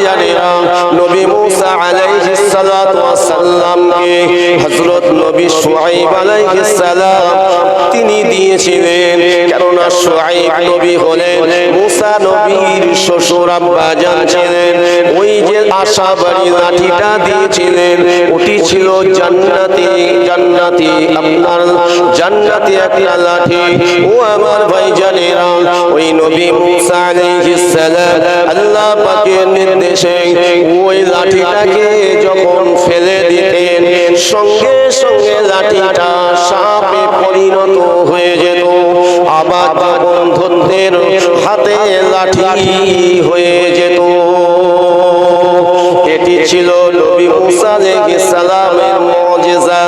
ভাইজানেরা নবী মুসা আলাইহিস সালাতু ওয়াস সালামকে হযরত নবী শুআইব আলাইহিস সালাম তিনি দিয়েছিলেন। কেননা শুআইব নবী হলেন, মুসা নবীর শ্বশুর আব্বা জান ছিলেন ওই যে আশা বাড়ি লাঠিটা দিয়েছিলেন, ওটি ছিল জান্নাতি জান্নাতি, আপনার জান্নাতি একটা লাঠি। ও আমার ভাই জানেরা ওই নবী মুসা আলাইহিস সালাম আল্লাহ পাকের নির্দেশে ওই লাঠিটাকে যখন ফেলে দিতেন সঙ্গে সঙ্গে লাঠিটা সাপে পরিণত হয়ে যেত। আবার বন্ধুত্বের হাতে লাঠি হয়ে যেত। এটি ছিল নবী মুসা আলাইহিস সালামের মুজিজা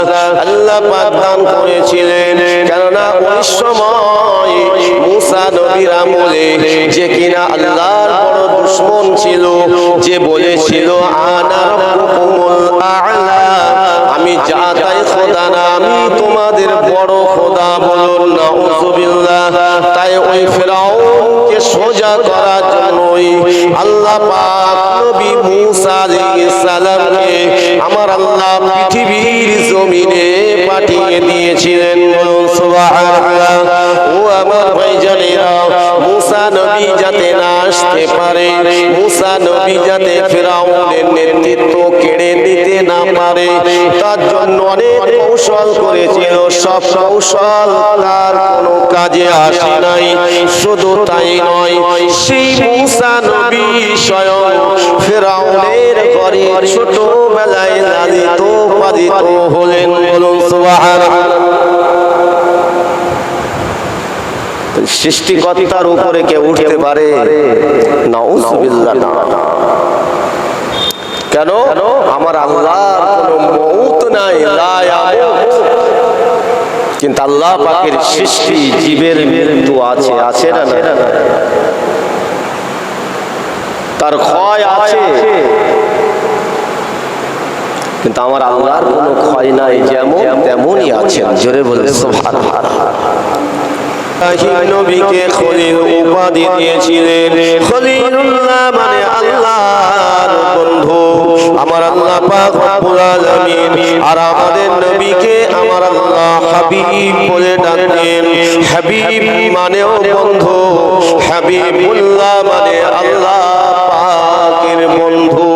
আল্লাহ পাক দান করেছিলেন। কেননা ওই সময় মুসা নবীর আমলে যে কিনা আল্লাহর বড় দুশমন ছিল যে বলেছিল আমি যা তাই খোদা না, আমি তোমাদের বড় খোদা বলুন নাউজুবিল্লাহ তাই ওই ফেরাউনকে সোজা করার জন্যই আল্লাহ পাক নবী মুসা আলাইহিস আমার আল্লাহ পৃথিবীর জমিনে পাঠিয়ে দিয়েছিলেন। বলুন, সুবহানাল্লাহ। ও আমার ভাইজানেরা, মুসা নবী যাতে না আসতে পারে, মুসা নবী যাতে ফেরাউনের নেতৃত্ব কেড়ে নিতে না পারে, তার জন্য অনেক কৌশল করেছিল, সব কৌশল তার কোনো কাজে আসে নাই, শুধু তাই নয়, সেই মুসা নবী স্বয়ং ফেরাউনের ঘরে ছোটবেলায় লালিত পালিত হলেন বলুন সুবহানাল্লাহ। সৃষ্টিকর্তার উপরে কে উঠতে পারে? না কেন? আমার আল্লাহর কোনো মৌত নাই কিন্তু আল্লাহ পাকের সৃষ্টি জীবের মৃত্যু আছে আছে না তার ক্ষয় আছে। কিন্তু আমার আল্লাহর কোনো ক্ষয় নাই যেমন তেমনই আছেন জোরে বলে সুবহানাল্লাহ। ইব্রাহিম নবীকে খলিল উপাধি দিয়েছিলেন। খলিলুল্লাহ মানে আল্লাহর বন্ধু। আমার আল্লাহ পাক রব্বুল আলামিন আর আমাদের নবীকে আমার আল্লাহ হাবিব বলে ডাকেন হাবিব মানেও বন্ধু। হাবিবুল্লাহ মানে আল্লাহ পাকের বন্ধু।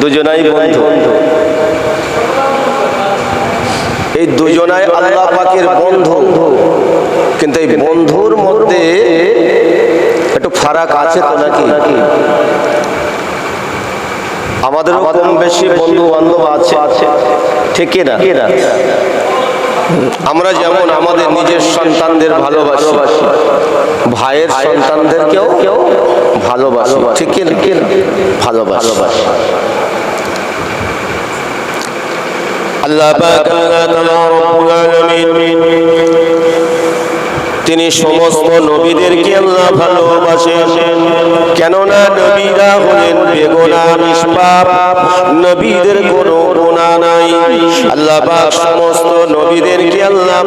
দুজনাই বন্ধু। এই দুজনাই আল্লাহ পাকের বন্ধু। কিন্তু এই বন্ধুর মধ্যে একটু ফারাক আছে তো নাকি? আমাদের কম বেশি বন্ধু বান্ধব আছে। ঠিক না? আমরা যেমন আমাদের নিজের সন্তানদের ভালোবাসি ভাইয়ের সন্তানদেরকেও ভালোবাসি। ঠিক না? ভালোবাসি। তিনি সমস্ত নবীদেরকে আল্লাহ ভালোবাসেন। কেননা নবীরা হলেন বেগুনা নিষ্পাপ। নবীদের কোনো গুনাহ নাই। আল্লাহ সমস্ত নবীদেরকে আল্লাহ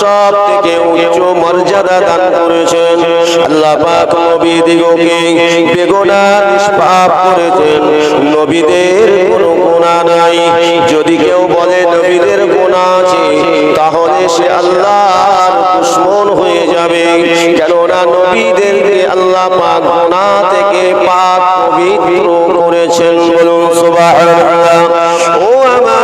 সব থেকে উচ্চ মর্যাদা দান করেছেন। আল্লাহ পাক নবীদিগকে বেগুনা নিষ্পাপ করেছেন। নবীদের কোনো গুনাহ নাই। যদি কেউ বলে নবীদের গোনা আছে, তাহলে সে আল্লাহর দুশ্মন হয়ে যাবে। কেননা নবীদের আল্লাহ পাক গোনা থেকে পাক পবিত্র করেছেন বলুন সুবহানাল্লাহ।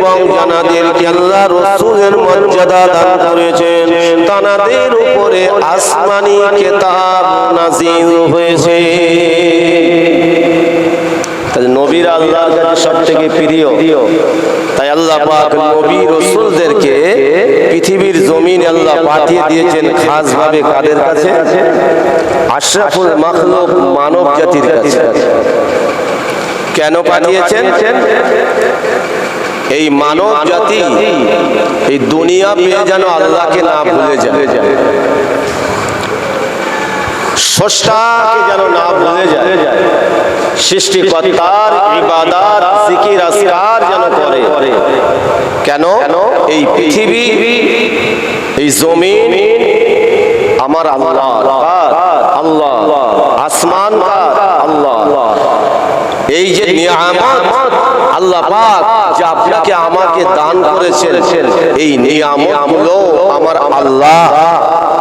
এবং জানাদেরকে আল্লাহ রাসূলের মর্যাদা দান করেছেন। তানাদের উপরে আসমানি কিতাব নাযিল হয়েছে। নবীর আল্লাহর কাছে সব থেকে প্রিয়। তাই আল্লাহ পাক নবী রসুলদেরকে পৃথিবীর জমিন আল্লাহ পাঠিয়ে দিয়েছেন খাস ভাবে কাদের কাছে? আশরাফুল মাখলুক মানব জাতির কাছে। কেন পাঠিয়েছেন? এই মানব জাতি এই দুনিয়া পেয়ে যেন আল্লাহকে না ভুলে যায়। স্রষ্টাকে যেন না ভুলে যায়। সৃষ্টিকর্তার ইবাদাত জিকির আসকার যেন করে। কেন? এই পৃথিবী এই জমিন আমার আল্লাহ আল্লাহ আসমান? আল্লাহ। এই যে নিয়ামত আল্লাহ পাক যে আপনাকে আমাকে দান করেছেন এই নিয়ামতগুলো আমার আল্লাহ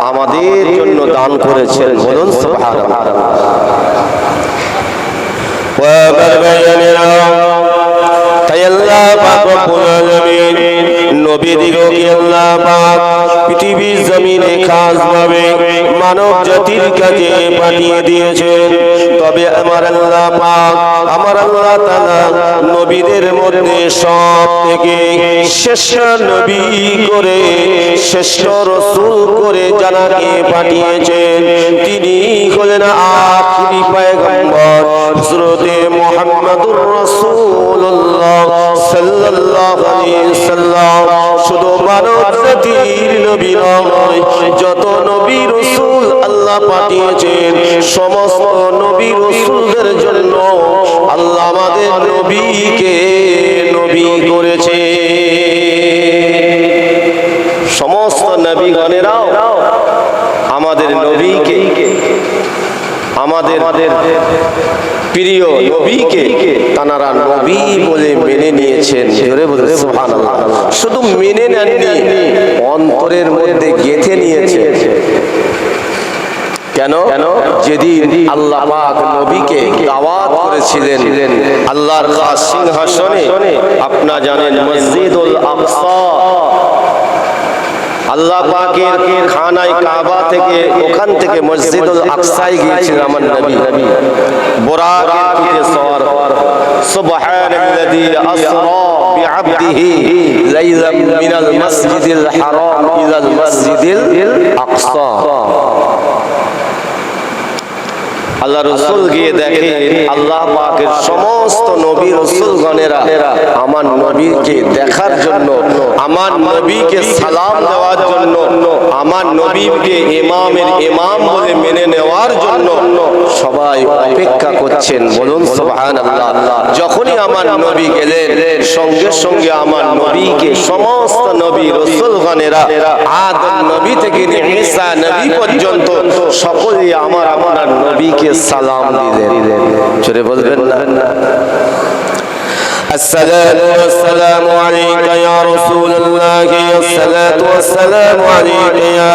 আমাদের জন্য দান করেছেন। বলুন সুবহানাল্লাহ। তাই আল্লাহ পাক রব্বুল আলামিন নবীদিগকে আল্লাহ পাক পৃথিবীর জমিনে খাসভাবে মানব জাতির কাছে পাঠিয়ে দিয়েছেন। তবে আমার আল্লাহ পাক, আমার আল্লাহ তাআলা নবীদের মধ্যে সব থেকে শ্রেষ্ঠ নবী করে, শ্রেষ্ঠ রসূল করে জানাকে পাঠিয়েছেন, তিনি হলেন আখিরি পয়গম্বর, হযরতে মুহাম্মদুর রাসূলুল্লাহ যত নবী রাসূল আল্লাহ পাঠিয়েছেন, সমস্ত নবী রাসূলদের জন্য আল্লাহ আমাদের নবীকে নবী করেছে সমস্ত নবীগণেরাও আমাদের নবীকে, আমাদের প্রিয় নবীকে তানারা নবী বলে মেনে নিয়েছেন। জোরে বলে সুবহানাল্লাহ। শুধু মেনে নেননি অন্তরের মধ্যে গেথে নিয়েছে। কেন? যেদিন আল্লাহ পাক নবীকে দাওয়াত করেছিলেন আল্লাহর সিংহাসনে আপনারা জানেন মসজিদুল আকসা। আল্লাহ পাকের খানায় কাবা থেকে ওখান থেকে মসজিদুল আকসায় গিয়েছিলেন আমার নবী। বুরাকের পিঠে সওয়ার সুবহানাল্লাযী আসরা বিআবদিহি লাইলাম মিনাল মাসজিদিল হারাম ইলাল মাসজিদিল আকসা। আল্লাহ রসুল গিয়ে দেখে, আল্লাহ পাকের সমস্ত নবী রসুল গণেরা আমার নবীকে দেখার জন্য, আমার নবীকে সালাম দেওয়ার জন্য, আমার নবীকে ইমামের ইমাম বলে মেনে নেওয়ার জন্য সবাই অপেক্ষা করছেন। বলুন সুবহান আল্লাহ যখনই আমার নবী গেলেন, সঙ্গে সঙ্গে আমার নবীকে সমস্ত নবী রসুল গণেরা আদম নবী থেকে ঈসা নবী পর্যন্ত সকলেই আমার আপনার নবীকে সালাম দিলেন চলে বলবেন না الصلاة والسلام عليك يا رسول الله الصلاة والسلام عليك يا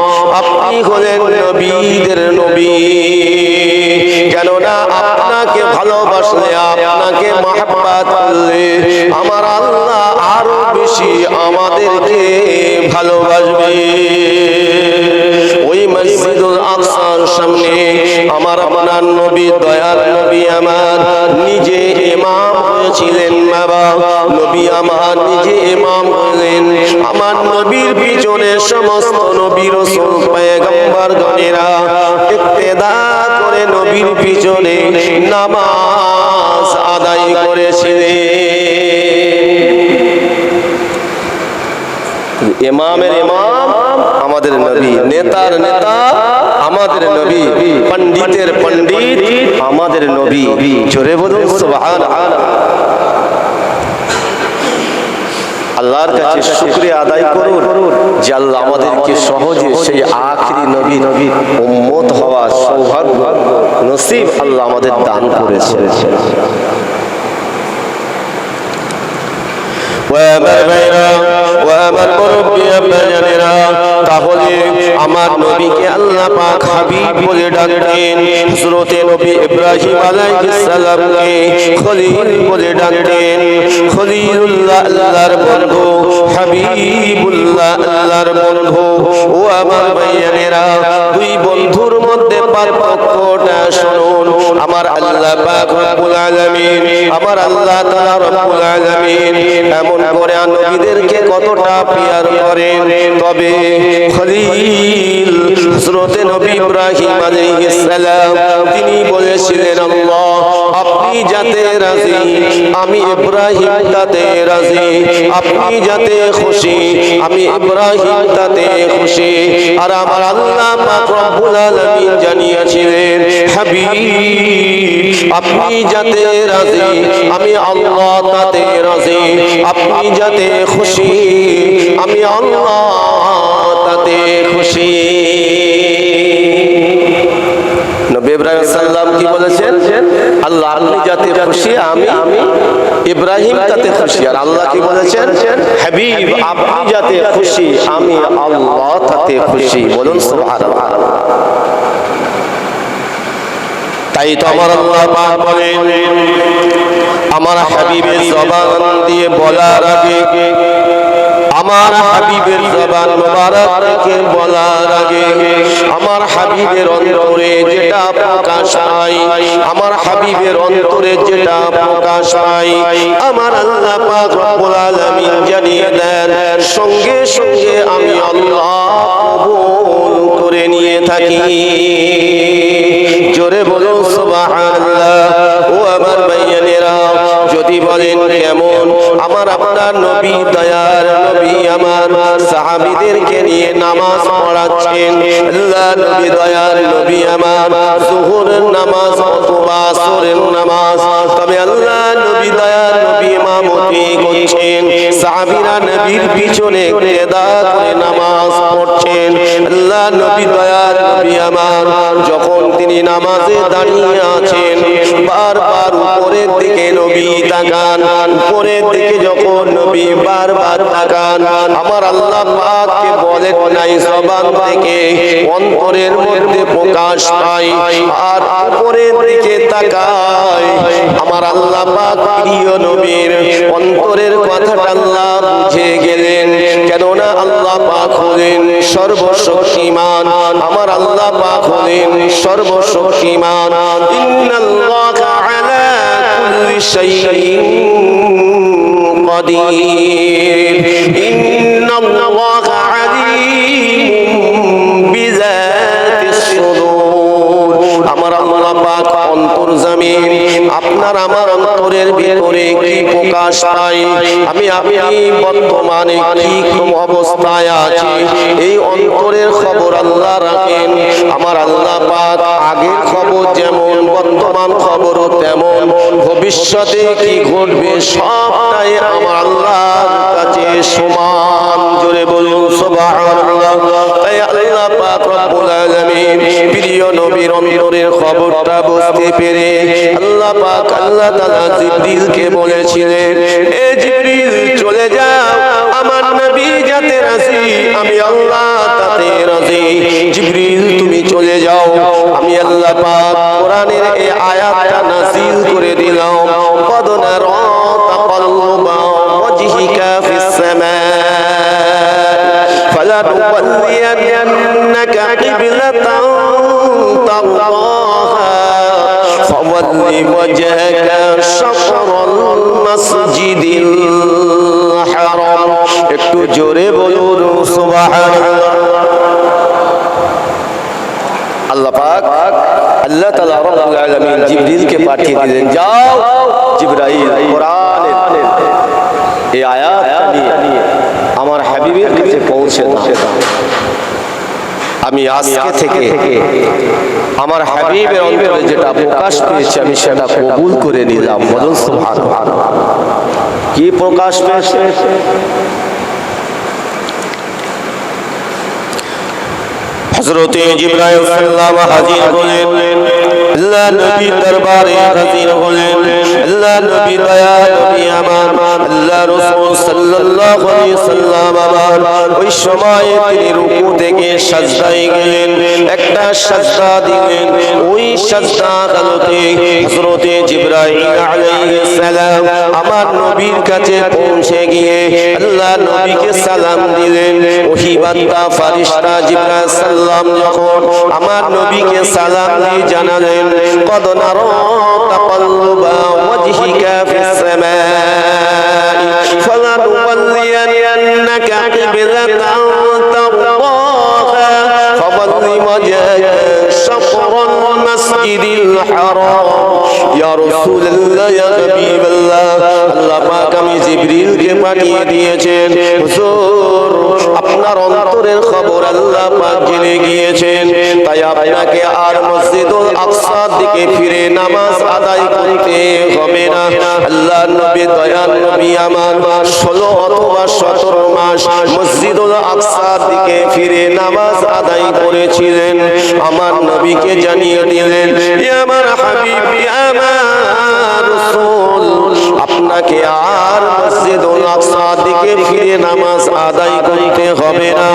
আপনি হলেন নবীদের নবী। কেননা আপনাকে ভালোবাসলে, আপনাকে মহাব্বাত করলে আমার আল্লাহ আরও বেশি আমাদেরকে ভালোবাসবে। ওই মসজিদুল আকসার সামনে আমার আপনার নবী, দয়াল নবী আমার নিজে ইমাম হয়েছিলেন বাবা। নবী আমার নিজে ইমাম হলেন। আমার নবীর পিছনে সমস্ত নবী রসুল পয়গম্বর গণেরা ইক্তেদা করে নবীর পিছনে নামাজ আদায় করেছিলেন। ইমামের ইমাম আমাদের নবী, নেতার নেতা আমাদের নবী পণ্ডিতের পণ্ডিত আমাদের নবী। জোরে বলুন সুবহান আল্লাহর কাছে শুকরিয়া আদায় করুন যে আল্লাহ আমাদেরকে সহজে সেই আখরি নবী নবী উম্মত হওয়া সৌভাগ্য নসিব আল্লাহ আমাদের দান করেছে ওয়াবার ভাইরা ওয়াবার মুরব্বী আব্বাজানেরা তাহলে আমার নবীকে আল্লাহ পাক হাবিব বলে ডাকতেন। হযরতে নবী ইব্রাহিম আলাইহিস সালামকে খলিল বলে ডাকতেন। খলিলুল্লাহ আল্লাহর বন্ধু, হাবিবুল্লাহ আল্লাহর বন্ধু। ও আমার ভাইয়ানেরা দুই বন্ধুর মধ্যে পার্থক্যটা শুনুন। আমার আল্লাহ পাক রব্বুল আলামিন, আমার আল্লাহ তাআলা রব্বুল আলামিন এমন করে নবীদেরকে কতটা পিয়ার করেন। তবে খলিল হযরত নবী ইব্রাহিম আলাইহিস সালাম রাজি আমি ইব্রাহিম তাতে রাজি। আপনি যাতে খুশি, আমি ইব্রাহিম তাতে খুশি। আর আমার আল্লাহ পাক রব্বুল আলামিন জানিয়েছিলেন, হাবিব, আপনি যাতে রাজি, আমি আল্লাহ তাতে রাজি। আপনি যাতে খুশি, আমি আল্লাহ তাতে খুশি। ইব্রাহিম সাল্লাম কি বলেছেন? আল্লাহ আপনি যাতে খুশি, আমি ইব্রাহিম তাতে খুশি। আর আল্লাহ কি বলেছেন? হাবিব, আপনি যাতে খুশি, আমি আল্লাহ তাতে খুশি। বলুন সুবহানাল্লাহ। তাই তো আমার আল্লাহ পাক বলেন, আমার হাবিবের জবান দিয়ে বলার আগে আমার হাবিবের জবান মোবারক থেকে বলার আগে আমার হাবিবের অন্তরে যেটা প্রকাশ পাই আমার হাবিবের অন্তরে যেটা প্রকাশ পাই আমার আল্লাহ পাক রব্বুল আলামিন জানিয়ে দেন, সঙ্গে সঙ্গে আমি আল্লাহ কবুল করে নিয়ে থাকি। জোরে বলুন সুবহানাল্লাহ। ও আমার ভাইয়ানেরা যদি বলেন কেমন আমার আপনার নবী, দয়ার নবী, আমার সাহাবীদেরকে নিয়ে নামাজ পড়াচ্ছেন। আল্লাহ নবী, দয়ার নবী, আমার zuhuরের নামাজ, অথবা আসরের নামাজ। তবে আল্লাহ নবী, দয়ার নবী ইমামতি করছেন। সাহাবীরা নবীর পিছনে কেদা করে নামাজ পড়ছেন। আল্লাহ নবী, দয়ার নবী, আমার যখন তিনি নামাজে দাঁড়িয়ে আছেন, বারবার উপরের দিকে নবী তাকান, উপরের দিকে যখন নবী বারবার তাকান, আমার আল্লাহ পাককে বলেন নাই, জবান থেকে অন্তরের মধ্যে প্রকাশ পাই আর উপরের দিকে তাকায়। আমার আল্লাহ পাক প্রিয় নবীর অন্তরের কথাটা আল্লাহ বুঝে গেলেন, কেননা আল্লাহ পাক হলেন সর্বশক্তিমান। আমার আল্লাহ পাক হলেন সর্বশক্তিমান। ইন্নাল্লাহা আলা কুল্লি শাইইন قدير إن الله عليم بذات الصدور আমার আল্লাহ পাক অন্তর জামিন আপনার আমার অন্তরের ভিতরে কি প্রকাশ পাই আমি আপনি বর্তমানে কি কোন অবস্থায় আছি এই অন্তরের খবর আল্লাহ রাখেন আমার আল্লাহ পাক আগের খবর যেমন বর্তমান খবরও তেমন ভবিষ্যতে কি ঘটবে সবটাই আমার আল্লাহর কাছে সমান জোরে বলুন, সুবহানাল্লাহ। তাই আল্লাহ পাক রব্বুল আলামিন প্রিয় নবীর অন্তরের খবরটা বুঝতে পেরে আল্লাহ পাক আল্লাহ তাআলা জিবরিলকে বলেছিলেন, এ জিবরিল, চলে যাও, আমার নবী যাতে রাজি, আমি আল্লাহ তাতে রাজি। জিবরিল, তুমি চলে যাও। আমি আল্লাহ পাক কোরআনের এই আয়াতটা নাযিল করে দিলাম। ওয়াজহিকা ফিস সামা فلنولينك قبلة ترضاها فول وجهك شطر المسجد الحرام একটু জোরে বলুন সুবহানাল্লাহ আল্লাহ পাক আল্লাহ তাআলা রব্বুল আলামিন জিবরিলকে পাঠিয়ে দিলেন যাও জিবরাইল কোরআনের এই আয়াত নিয়ে আমার হাবিবের কাছে পৌঁছে দাও। আমি আজকে থেকে আমার হাবিবের অন্তরে যেটা প্রকাশ পেয়েছে আমি সেটা কবুল করে নিলাম। বলুন সুবহান কি প্রকাশ পেয়েছে? হযরতে জিবরাইল সাল্লাম হাজির হলেন। আল্লাহ নবী দরবারে হাজির হলেন। আল্লাহ নবী দয়া নবী আমার আল্লাহ রাসূল সাল্লাল্লাহু আলাইহি সাল্লাম আবার ওই সময় তিনি রুকু থেকে সাজদায় গেলেন। একটা সাজদা দিলেন। ওই সাজদা কালতে হযরতে জিবরাইল আলাইহিস সালাম আমার নবীর কাছে পৌঁছে গিয়ে আল্লাহ নবীকে সালাম দিলেন। ওহি বান্দা ফারিস্তা জিবরাইল সাল্লাম যখন আমার নবীকে সালাম দিয়ে জানালেন, কদ নারা তাকাল্লুবা ওয়াজহিকা ফিস সামা فول وجهك شطر المسجد الحرام يا رسول الله يا حبيب الله আল্লাহ পাক আমি জিবরিলকে পাঠিয়ে দিয়েছেন হুজুর আপনার অন্তরের খবর আল্লাহ পাক জেনে গিয়েছেন। তাই আপনাকে আর মসজিদুল আকসার দিকে ফিরে নামাজ আদায় করতে হবে না। আল্লাহ নবী দয়াল নবী আমার ষোলো অথবা সতেরো মাস মসজিদুল আকসার দিকে ফিরে নামাজ আদায় করেছিলেন। আমার নবীকে জানিয়ে দিলেন, "এ আমার হাবিব, আমার রাসূল আপনাকে আর মসজিদুল আকসার দিকে ফিরে নামাজ আদায় করতে হবে না।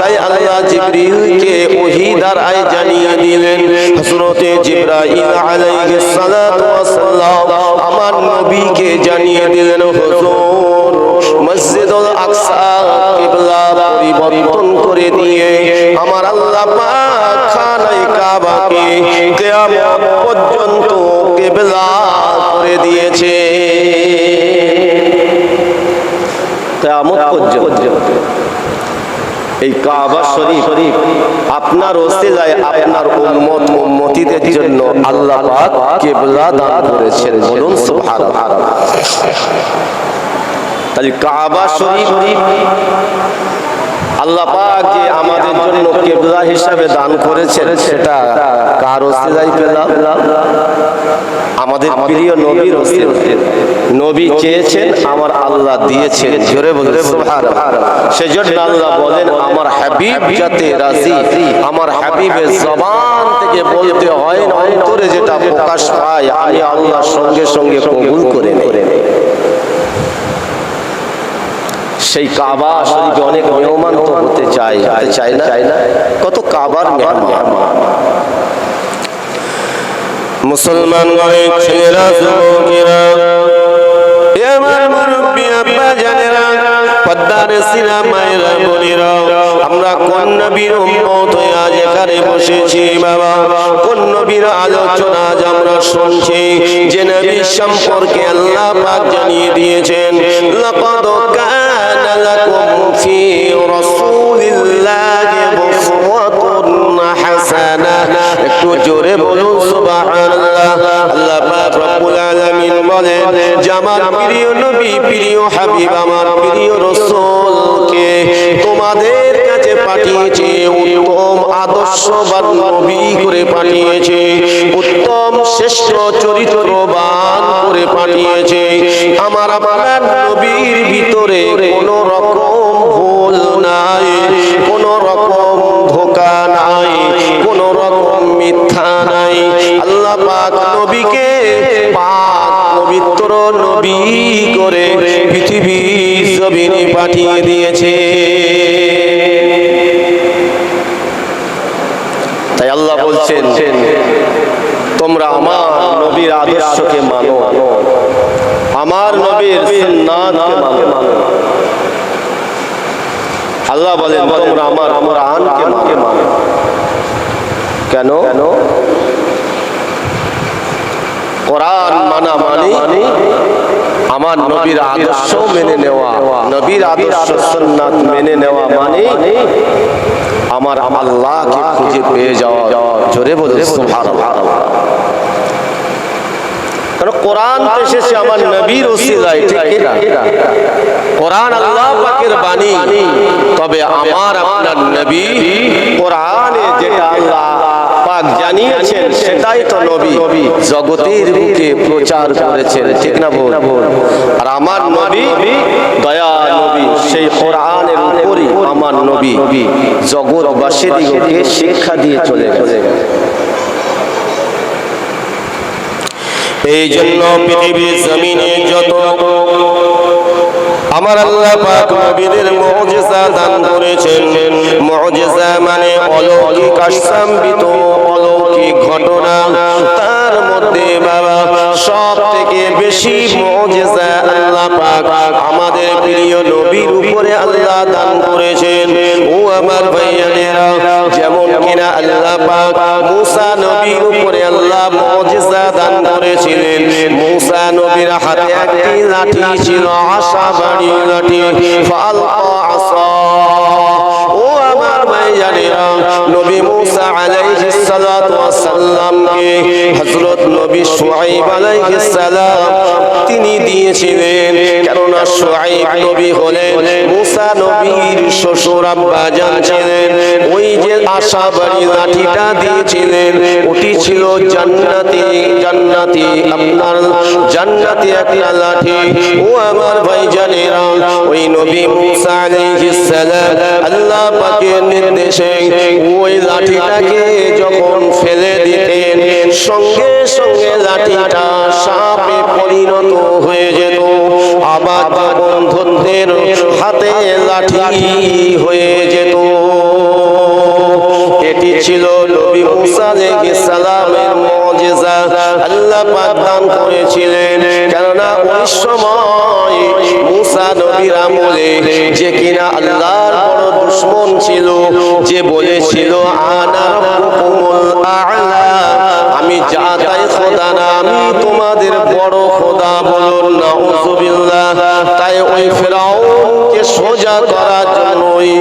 তাই আল্লাহ জিবরিলকে ওহী দ্বারাই জানিয়ে দিলেন, হযরতে জিবরাইল আলাইহিস সালাতু ওয়াস সালাম আমার নবীকে জানিয়ে দিলেন, হুজুর, মসজিদুল আকসা কিবলা পরিবর্তন করে দিয়ে আমার আল্লাহ পাক খানায়ে কাবাকে কিয়ামত পর্যন্ত কিবলা করে দিয়েছে। কিয়ামত পর্যন্ত। এই কাবা শরীফ আপনার ওসিলায় আপনার উম্মত উম্মতিদের জন্য আল্লাহ পাক কিবলা দান করেছেন। বলুন সুবহানাল্লাহ। তাহলে কাবা শরীফ আল্লাহ পাক যে আমাদের জন্য কিবলা হিসাবে দান করেছেন সেটা কার পেলাম আমাদের প্রিয় নবীর নবী চেয়েছেন আমার আল্লাহ দিয়েছেন। জোরে বলে সেজন্য আল্লাহ বলেন আমার হাবিব যাতে রাজি আমার হাবিবের জবান থেকে বলতে হয় অন্তরে যেটা প্রকাশ পায় আমি আল্লাহর সঙ্গে সঙ্গে কবুল করে নেই। সেই কাবা শরীফে অনেক মেহমান তো হতে চায় হতে চায় না। চায় না। কত কাবার মেহমান। মুসলমান ছেলেরা যুবকেরা আমার মুরব্বী আব্বা জানেরা পদ্মার সিনা মায়েরা বোনেরা আমরা কোন নবীর উম্মত হয়ে আজ এখানে বসেছি বাবা? কোন নবীর আলোচনা আজ আমরা শুনছি? যে নবীর সম্পর্কে আল্লাহ পাক জানিয়ে দিয়েছেন লাকাদ বলেন, যে প্রিয় নবী, প্রিয় হাবিব, আমার প্রিয় তোমাদের কাছে পাঠিয়েছে, উত্তম করে পাঠিয়েছে, উত্তম শ্রেষ্ঠ চরিত্রবান করে পাঠিয়েছে। আমার নবীর ভিতরে কোনো রকম ভুল নাই, কোনো রকম ধোকা নাই, কোনো রকম মিথ্যা নাই। আল্লাহ পাক নবীকে পবিত্র নবী করে পৃথিবী জমিনে পাঠিয়ে দিয়েছে। তাই আল্লাহ বলছেন, তোমরা আমার নবীর আদর্শকে মানো, আমার নবীর সুন্নাতকে মানো। আল্লাহ বলেন, তোমরা আমার কোরআনকে মানো। কেন? কোরআন মানা মানে আমার নবীর আদর্শ মেনে নেওয়া, নবীর আদর্শ সুন্নাত মেনে নেওয়া মানে আমার আল্লাহকে খুঁজে পেয়ে যাওয়া। জোরে বলে কারণ আমার নবীর কোরআনে যেটা আল্লাহ জানিয়েছেন, সেটাই তো নবী। জগতের বুকে প্রচার করেছেন, ঠিক না বল আর আমার নবী দয়া নবী, সেই কোরআনের উপরই আমার নবী। শিক্ষা দিয়ে চলে এই জন্য পৃথিবীর জমিনে যত আমার আল্লাহ পাক নবীদের মুজিজা দান করেছেন। মুজিজা মানে অলৌকিক আসাম্বিত অলৌকিক ঘটনা তার মধ্যে বাবা সব থেকে বেশি মুজিজা আল্লাহ পাক আমাদের প্রিয় নবীর উপরে আল্লাহ দান করেছেন। ও আমার ভাইয়ানেরা, যেমন কিনা আল্লাহ পাক মুসা নবীর উপরে আল্লাহ মুজিজা দান করেছিলেন। মুসা নবীর হাতে একটি লাঠি ছিল আশা বাড়ি লাঠি। ফালকা আসা আমার নবী মুসা আলাইহিস সালাতু ওয়াস সালামকে হযরত নবী শুআইব আলাইহিস সালাম তিনি দিয়েছিলেন। কেননা শুআইব নবী হলেন, মুসা নবীর শ্বশুর আব্বা জান ছিলেন। ওই যে আশা বাড়ি লাঠিটা দিয়েছিলেন, ওটি ছিল জান্নাতি জান্নাতি। আপনার জান্নাতি একটা লাঠি। ও আমার ভাই জানেরা ওই নবী মুসা আলাইহিস সালাম আল্লাহ পাকের নির্দেশে ওই লাঠিটাকে যখন ফেলে দিতেন, সঙ্গে সঙ্গে লাঠিটা সাপে পরিণত হয়ে যেত। আবার যখন হাতে লাঠি হয়ে যেত। এটি ছিল নবী মুসা সালামের মুজিজা। আল্লাহ পাক দান করেছিলেন। কেননা ওই সময় মুসা নবীর আমলে যে কিনা আল্লাহর আ'লা। আমি যা খোদা না, আমি তোমাদের বড় খোদা বলুন, নাউজুবিল্লাহ। তাই ওই ফেরাউনকে সোজা করার জন্যই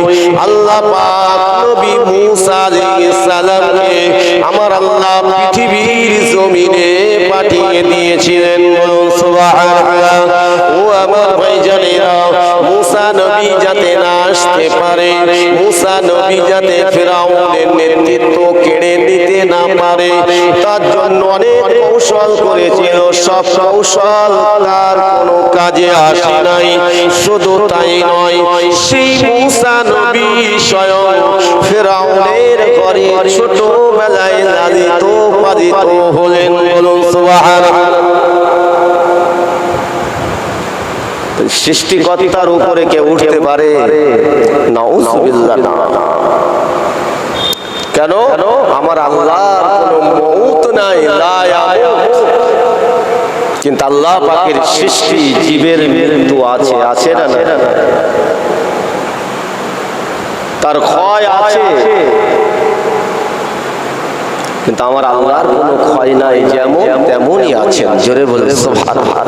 আল্লাহ পাক নবী মুসা আলাইহিস আমার আল্লাহ পৃথিবীর জমিনে পাঠিয়ে দিয়েছিলেন। বলুন সুবহানাল্লাহ। ও আমার ভাইজানেরা, মুসা নবী যাতে না আসতে পারে। মুসা নবী যাতে ফেরাউনের নেতৃত্ব কেড়ে নিতে না পারে, তার জন্য অনেক কৌশল করেছিল। সব কৌশল তার কোনো কাজে আসে নাই। শুধু তাই নয়, সেই মুসা নবী স্বয়ং ফেরাউনের ঘরে ছোটবেলায় লালিত পালিত হলেন। বলুন সুবহানাল্লাহ। সৃষ্টিকর্তার উপরে কেউ উঠতে পারে। কেন? আমার আল্লাহর কোনো মৌত নাই কিন্তু আল্লাহ পাকের সৃষ্টি জীবের মৃত্যু আছে আছে না না তার ক্ষয় আছে। কিন্তু আমার আল্লাহর কোনো ক্ষয় নাই যেমন তেমনই আছেন। জোরে বলে সুবহানাল্লাহ।